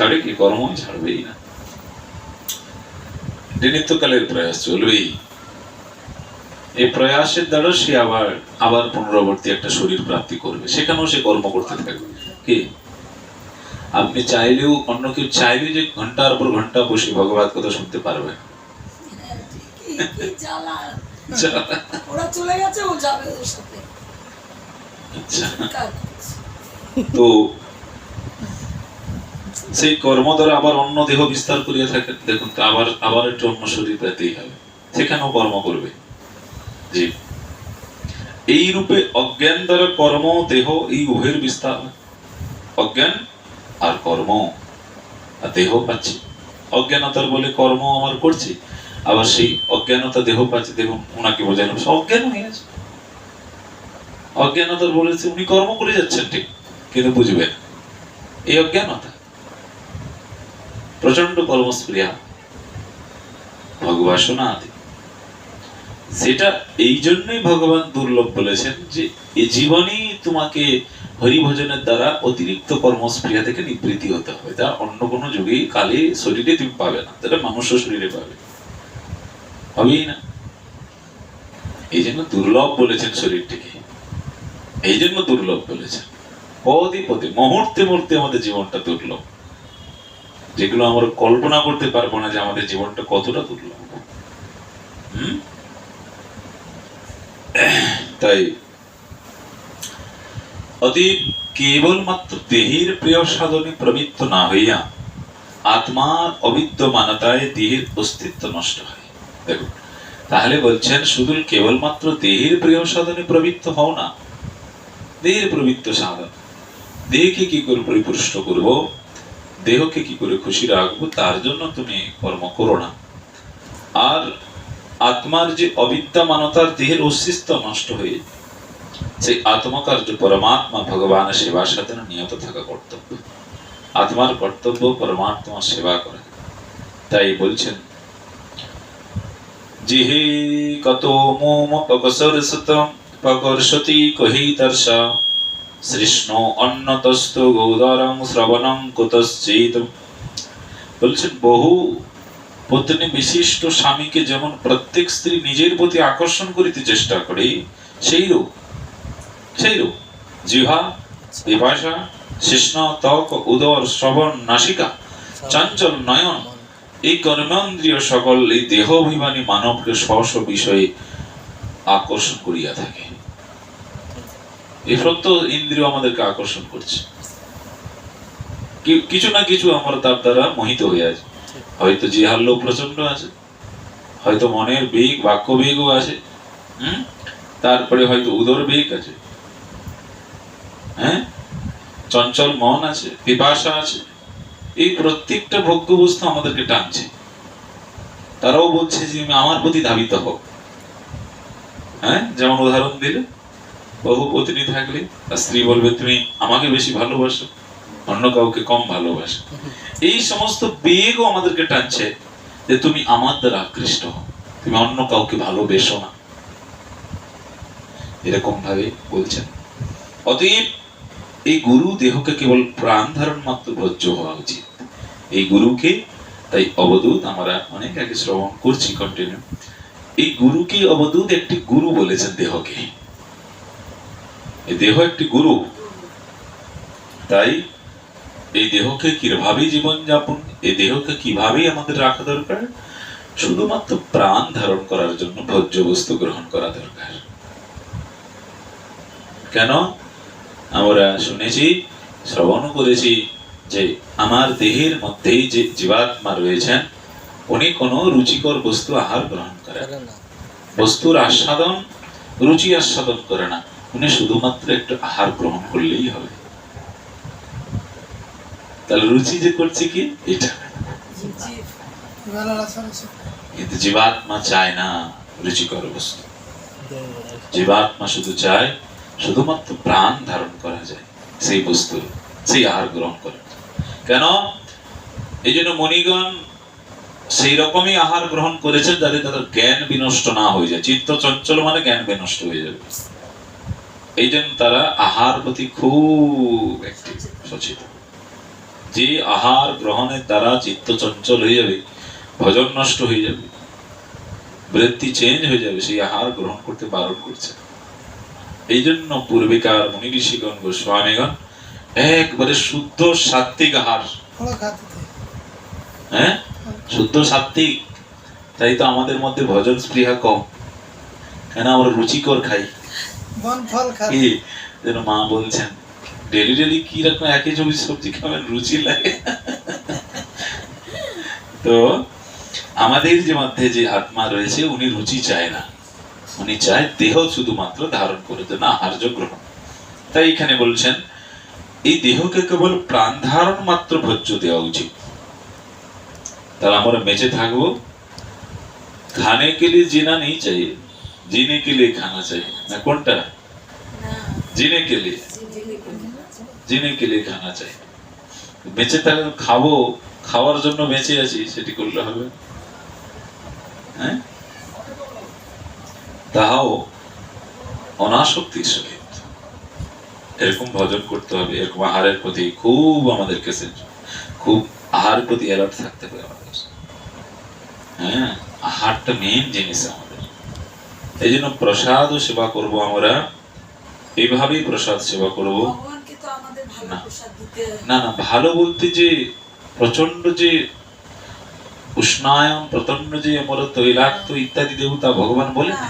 ছাড়ে কি কর্ম? ছাড়বেই না। নিত্যকালের প্রয়াস চলবেই। এই প্রয়াসের দ্বারা সে আবার আবার পুনরাবর্তী একটা শরীর প্রাপ্তি করবে। সেখানেও সে কর্ম করতে থাকবে। কি? আপনি চাইলেও অন্য কেউ চাইলে যে ঘণ্টার পর ঘণ্টা বসে ভগবান কথা শুনতে পারবে। কি কি জ্বালা ওরা চলে গেছে ও যাবে ওদের সাথে আচ্ছা কাজ করছে। তো সেই কর্ম দ্বারা আবার অন্য দেহ বিস্তার করিয়া থাকেন দেখুন, তো আবার আবার একটু অন্য শরীর পেতেই হবে। সেখানেও কর্ম করবে। জি। এই রূপে অজ্ঞান দ্বারা কর্ম, দেহ, এই উভয়ের বিস্তার অজ্ঞান আর কর্ম। আর দেহ পাচ্ছি। অজ্ঞানতার বলে কর্ম আমার করছি। আবার সেই অজ্ঞানতা দেহ পাচ্ছে। দেখুন ওনাকে বোঝানো অজ্ঞান হয়ে আছে। অজ্ঞানতার বলেছে, উনি কর্ম করে যাচ্ছেন, ঠিক। কিন্তু বুঝবেন, এই অজ্ঞানতা প্রচণ্ড কর্মস্প্রিয়া ভগবাসনা আদি সেটা এই জন্যই ভগবান দুর্লভ বলেছেন যে এই জীবনেই তোমাকে হরিভজনের দ্বারা অতিরিক্ত কর্মস্প্রিয়া থেকে নিবৃত্তি হতে হবে। তা অন্য কোনো যুগে কালে শরীরে তুমি পাবে না, তাহলে মানুষ শরীরে পাবে। হবেই না। এই জন্য দুর্লভ বলেছেন শরীরটিকে। এই জন্য দুর্লভ বলেছেন। পদে পদে, মুহূর্তে মুহূর্তে আমাদের জীবনটা দুর্লভ। যেগুলো আমরা কল্পনা করতে পারব না যে আমাদের জীবনটা কতটা দুর্লভ। হুম? তাই অতএব কেবলমাত্র দেহের প্রিয় সাধনে প্রবৃত্ত না হইয়া আত্মার অবিদ্যমানতায় দেহের অস্তিত্ব নষ্ট হয়। দেখুন, তাহলে বলছেন, শুধু কেবলমাত্র দেহের প্রিয় সাধনে প্রবৃত্ত হও না, দেহের প্রবৃত্ত সাধন। দেহকে কি করে পরিপুষ্ট করব? দেহকে কি করে খুশি রাখব, তার জন্য তুমি কর্ম করো না। আর আত্মার যে অবিদ্যমানতার দেহের অস্তিত্ব নষ্ট হয়ে সেই আত্মকার্য পরমাত্মা ভগবানের সেবা সাধনে নিয়ত থাকা কর্তব্য। আত্মার কর্তব্য পরমাত্মা সেবা করা। তাই বলছেন, জিহে কত মোম পকসরসতম পকর্ষতি কহিতর্ষা সৃষ্ণ অন্নতস্ত গৌদারং শ্রবণং কুতশ্চিত বলছেন, বহু পত্নী বিশিষ্ট স্বামীকে যেমন প্রত্যেক স্ত্রী নিজের প্রতি আকর্ষণ করিতে চেষ্টা করে সেই রূপ সেই রূপ জিহা বিভাষা শিষ্ণ, ত্বক, উদর, শ্রবণ, নাসিকা, চঞ্চল, নয়ন, এই কর্মেন্দ্রিয় সকল এই দেহ অভিমানী মানবকে স্ব বিষয়ে আকর্ষণ করিয়া থাকে। এই সত্য ইন্দ্রিয় আমাদেরকে আকর্ষণ করছে। কিছু না কিছু আমরা তার দ্বারা মোহিত হয়ে আছে। হয়তো জিহার লোক প্রচণ্ড আছে, হয়তো মনের বেগ বাক্য বেগও আছে, হুম? তারপরে হয়তো উদর বেগ আছে হ্যাঁ? চঞ্চল মন আছে, পিপাসা আছে, এই প্রত্যেকটা ভোগ্য বস্তু আমাদেরকে টানছে। তারাও বলছে যে আমার প্রতি ধাবিত হোক হ্যাঁ? যেমন উদাহরণ দিলে। বহু পত্নী থাকলে আর স্ত্রী বলবে, তুমি আমাকে বেশি ভালোবাসো, অন্য কাউকে কম ভালোবাসো। এই সমস্ত বেগও আমাদেরকে টানছে যে তুমি আমার দ্বারা আকৃষ্ট হও, তুমি অন্য কাউকে ভালোবেসো না। এরকম ভাবে বলছেন। অতএব এই গুরু দেহকে কেবল প্রাণ ধারণ মাত্র ভোজ্য হওয়া উচিত। এই গুরুকে তাই অবদূত আমরা অনেক আগে শ্রবণ করছি কন্টিনিউ এই গুরুকে অবদূত একটি গুরু বলেছেন দেহকে। এই দেহ একটি গুরু। তাই এই দেহকে কীভাবে জীবন যাপন এই দেহকে কীভাবে আমাদের রাখা দরকার? শুধুমাত্র প্রাণ ধারণ করার জন্য ভোজ্য বস্তু গ্রহণ করা দরকার। কেন? আমরা শুনেছি শ্রবণ করেছি যে আমার দেহের মধ্যেই যে জীবাত্মা রয়েছেন, উনি কোনো রুচিকর বস্তু আহার গ্রহণ করেন বস্তুর আস্বাদন, রুচি আস্বাদন করে না। উনি শুধুমাত্র একটু আহার গ্রহণ করলেই হবে। তাহলে রুচি যে করছে কি? এটা। কিন্তু জীবাত্মা চায় না রুচিকর বস্তু। জীবাত্মা শুধু চায় শুধুমাত্র প্রাণ ধারণ করা যায় সেই বস্তু, সেই আহার গ্রহণ করে। কেন? এই জন্য মণিগণ সেই রকমই আহার গ্রহণ করেছেন যাতে তাদের জ্ঞান বিনষ্ট না হয়ে যায়। চিত্ত চঞ্চল মানে জ্ঞান বিনষ্ট হয়ে যাবে। এই জন্য তারা আহার প্রতি খুব একটি সচেতন। যে আহার গ্রহণের দ্বারা চিত্ত চঞ্চল হয়ে যাবে ভজন নষ্ট হয়ে যাবে বৃত্তি চেঞ্জ হয়ে যাবে সেই আহার গ্রহণ করতে বারণ করছে। এই জন্য পূর্বেকার মুনি ঋষিগণ গোস্বামীগণ একবারে শুদ্ধ সাত্বিক আহার। হ্যাঁ? শুদ্ধ সাত্বিক তাই তো আমাদের মধ্যে ভজন স্পৃহা কম। কেন? আমরা রুচিকর খাই। যেন মা বলছেন, ডেলি ডেলি একই জমি সবজি খাবেন? রুচি লাগে। তো আমাদের যে মধ্যে যে আত্মা রয়েছে, উনি রুচি চায় না। উনি চায় দেহ শুধুমাত্র ধারণ করে দেন আহার্য গ্রহণ। তাই এখানে বলছেন, এই দেহকে কেবল প্রাণ ধারণ মাত্র ভোজ্য দেওয়া উচিত। তাহলে আমরা বেঁচে থাকব। খানে কে জেনা নেই চাই जीने के लिए खाना चाहिए না কোনটা না जीने के लिए জিলিপি আছে। जीने के लिए खाना चाहिए বেঁচে থাকলে খাবো খাওয়ার জন্য বেঁচে আছি সেটি করলে হবে হ্যাঁ তাহাও অনাসক্তির সহিত এরকম ভজন করতে হবে এরকম আহারের প্রতি খুব আমাদেরকে সে- খুব আহারের প্রতি অ্যালার্ট থাকতে হবে আমাদের হ্যাঁ আহারটা মেন জিনিস আমাদের এই জন্য প্রসাদ সেবা করব আমরা। এইভাবেই প্রসাদ সেবা করব। না। না না ভালো বলতে যে প্রচণ্ড যে উষ্ণায়ন প্রচণ্ড যে আমার তৈলাক্ত ইত্যাদি দেব তা ভগবান বলে না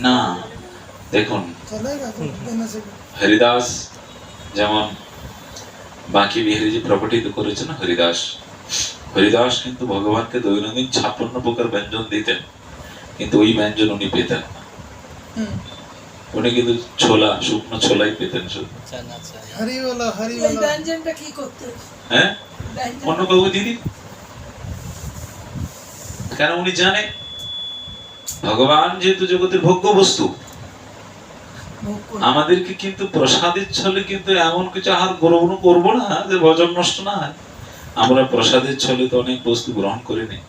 না? দেখুন। হরিদাস যেমন বাঁকি বিহারি যে প্রপার্টি করেছে না হরিদাস? হরিদাস কিন্তু ভগবানকে দৈনন্দিন ছাপ্পান্ন প্রকার ব্যঞ্জন দিতেন কিন্তু ওই ব্যঞ্জন উনি পেতেন না। উনি কিন্তু ছোলা শুকনো ছোলাই পেতেন শুধু। আচ্ছা, আচ্ছা, আচ্ছা। হ্যাঁ? কেন উনি জানে? ভগবান যেহেতু জগতের ভোগ্য বস্তু আমাদেরকে কিন্তু প্রসাদের ছলে কিন্তু এমন কিছু আহার গ্রহণ করব না যে ভজন নষ্ট না হয়। আমরা প্রসাদের ছলে তো অনেক বস্তু গ্রহণ করে নিই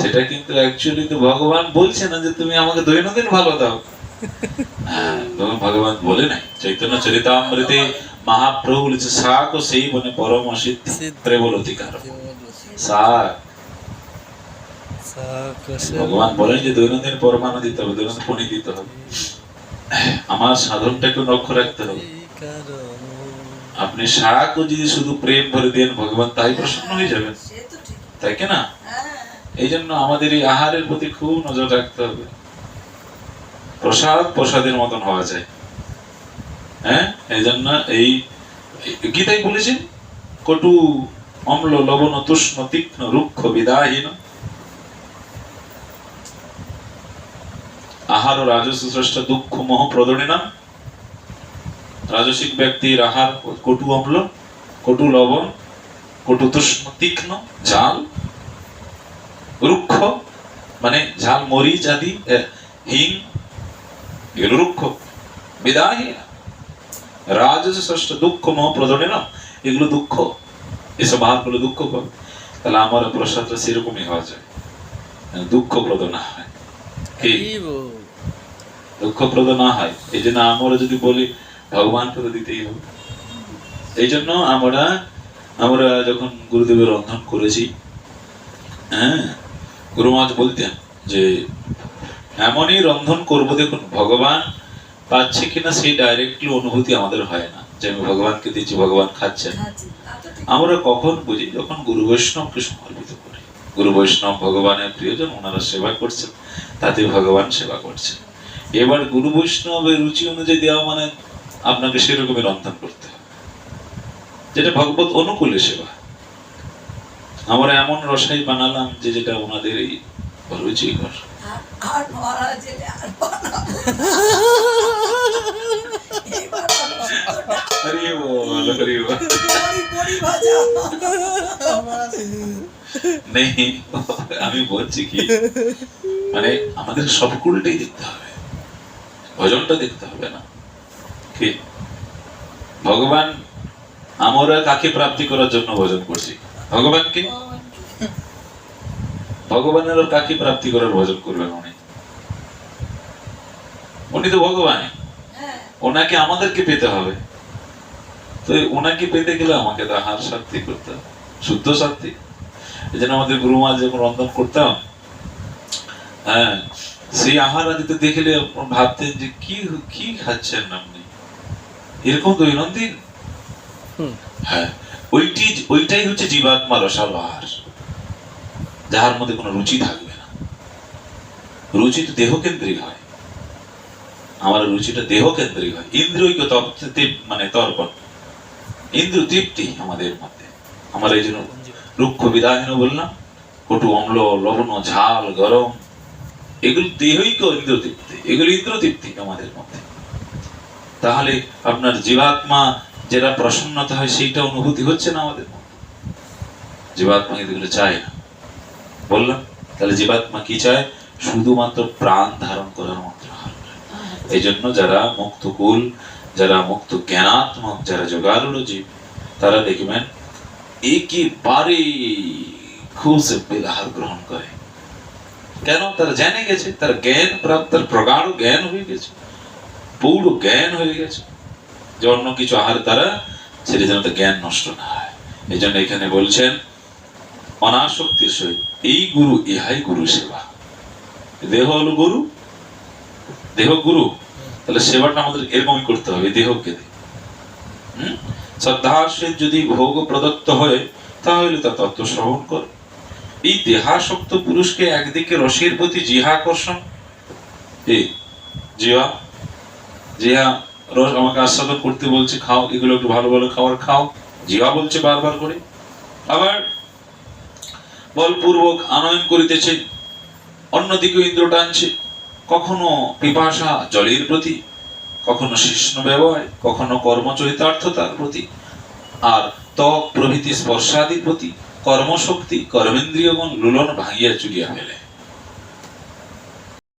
সেটা কিন্তু অ্যাকচুয়ালি তো ভগবান বলছে না যে তুমি আমাকে দৈনন্দিন ভালো দাও। হ্যাঁ ভগবান বলে নাই। চৈতন্য চরিতামৃতে মহাপ্রভু বলেছে শাক ও সেই বনে পরম সিদ্ধি প্রেবল অধিকার। শাক ভগবান বলেন যে দৈনন্দিন পরমাণু দিতে হবে দৈনন্দিন পনি দিতে হবে। আমার সাধনটাকে লক্ষ্য রাখতে হবে। আপনি শাকও যদি শুধু প্রেম ভরে দেন ভগবান তাই প্রসন্ন হয়ে যাবেন। তাই কি না? হ্যাঁ। এই জন্য আমাদের এই আহারের প্রতি খুব নজর রাখতে হবে। প্রসাদ প্রসাদের মতন হওয়া যায়। হ্যাঁ? এই জন্য এই এই- গীতাই বলেছেন কটু অম্ল লবণ তুষ্ণ তীক্ষ্ণ রুক্ষ বিদাহীন। আহার ও রাজস্ব শ্রেষ্ঠ দুঃখ মোহ প্রদরিণাম রাজসিক ব্যক্তির আহার কটু অম্ল কটু লবণ কটু তুষ্ণ তীক্ষ্ণ জাল রুক্ষ মানে ঝাল মরিচ আদি হিং এগুলো রুক্ষ। বিদাহী রাজস ষষ্ঠ দুঃখ মোহ প্রদনে না। এগুলো দুঃখ। এসব আহার করলে দুঃখ পাবে। তাহলে আমার প্রসাদটা সেরকমই হওয়া যায়। দুঃখ প্রদ না হয়। কি? দুঃখপ্রদ না হয়। এই জন্য আমরা যদি বলি ভগবানকে তো দিতেই হবে। এই জন্য আমরা আমরা যখন গুরুদেবের রন্ধন করেছি হ্যাঁ গুরু মহারাজ বলতেন যে এমনই রন্ধন করব দেখুন ভগবান পাচ্ছে কিনা সেই ডাইরেক্টলি অনুভূতি আমাদের হয় না। যে আমি ভগবানকে দিচ্ছি ভগবান খাচ্ছেন আমরা কখন বুঝি? যখন গুরু বৈষ্ণবকে সমর্পিত করি। গুরু বৈষ্ণব ভগবানের প্রিয়জন ওনারা সেবা করছেন তাতে ভগবান সেবা করছেন। এবার গুরু বৈষ্ণবের রুচি অনুযায়ী দেওয়া মানে আপনাকে সেরকমই রন্ধন করতে যেটা ভগবত অনুকূলে সেবা আমরা এমন রসাই বানালাম যে যেটা ওনাদের এই রুচিকর আমি বলছি কি মানে আমাদের সবকুলটাই দেখতে হবে ভজনটা দেখতে হবে না কি? ভগবান আমরা কাকে প্রাপ্তি করার জন্য ভজন করছি? ভগবানকে ভগবানের আর কাকে প্রাপ্তি করার ভজন করবেন উনি? উনি তো ভগবান ওনাকে আমাদেরকে পেতে হবে। তো ওনাকে পেতে গেলে আমাকে তো আহার শান্তি করতে হবে, শুদ্ধ শান্তি এই জন্য আমাদের গুরুমা যখন রন্ধন করতাম হ্যাঁ সেই আহার আদিতে দেখলে ভাবতেন যে কি কি খাচ্ছেন আপনি? এরকম দৈনন্দিন। হ্যাঁ ওইটি ওইটাই হচ্ছে জীবাত্মা রসাল যাহার মধ্যে কোনো রুচি থাকবে না। রুচি তো দেহ কেন্দ্রিক হয়। আমার রুচিটা দেহ কেন্দ্রিক হয়। ইন্দ্রিয়কে মানে তর্পণ। ইন্দ্র তৃপ্তি আমাদের মধ্যে। আমার এই জন্য রুক্ষ বিদাহীন বললাম। কটু অম্ল লবণ ঝাল গরম। এগুলো দেহৈক ইন্দ্র তৃপ্তি। এগুলো ইন্দ্র তৃপ্তি আমাদের মধ্যে। তাহলে আপনার জীবাত্মা যেটা প্রসন্নতা হয় সেইটা অনুভূতি হচ্ছে না আমাদের? জীবাত্মা এগুলো চায় না। বললাম, তাহলে জীবাত্মা কি চায়? শুধুমাত্র প্রাণ ধারণ করার মাত্র এই জন্য যারা মুক্ত কুল যারা মুক্ত জ্ঞানাত্মক যারা যোগারুড় জীব, তারা দেখবেন একেবারে সিম্পল আহার গ্রহণ করে। কেন? তারা জেনে গেছে, তার জ্ঞান প্রাপ্ত প্রগাঢ় জ্ঞান হয়ে গেছে। পৌঢ় জ্ঞান হয়ে গেছে। যে অন্য কিছু আহার দ্বারা সেটা যেন জ্ঞান নষ্ট না হয়। এই জন্য এখানে বলছেন, অনাসক্তির সহিত এই গুরু, ইহাই গুরু সেবা। দেহ হলো গুরু। দেহ গুরু, তাহলে সেবাটা আমাদের এরকমই করতে হবে দেহকে হুম? শ্রদ্ধার সহিত যদি ভোগ প্রদত্ত হয়, তাহলে তা তত্ত্ব শ্রবণ কর। এই দেহাসক্ত পুরুষকে একদিকে রসের প্রতি জিহা আকর্ষণ এই জিহা জিহা রস আমাকে আস্বাদন করতে বলছে, খাও, এগুলো একটু ভালো ভালো খাবার খাও। জিহা বলছে বারবার করে। আবার বলপূর্বক আনয়ন করিতেছে, অন্যদিকে ইন্দ্র টানছে। কখনো পিপাসা জলের প্রতি, কখনো শিষ্ণ ব্যবহার, কখনো কর্মচরিতার্থতার প্রতি, আর ত্বক প্রভৃতি স্পর্শাদির প্রতি, কর্মশক্তি কর্মেন্দ্রিয়গণ লুলন ভাঙিয়া চুরিয়া ফেলে।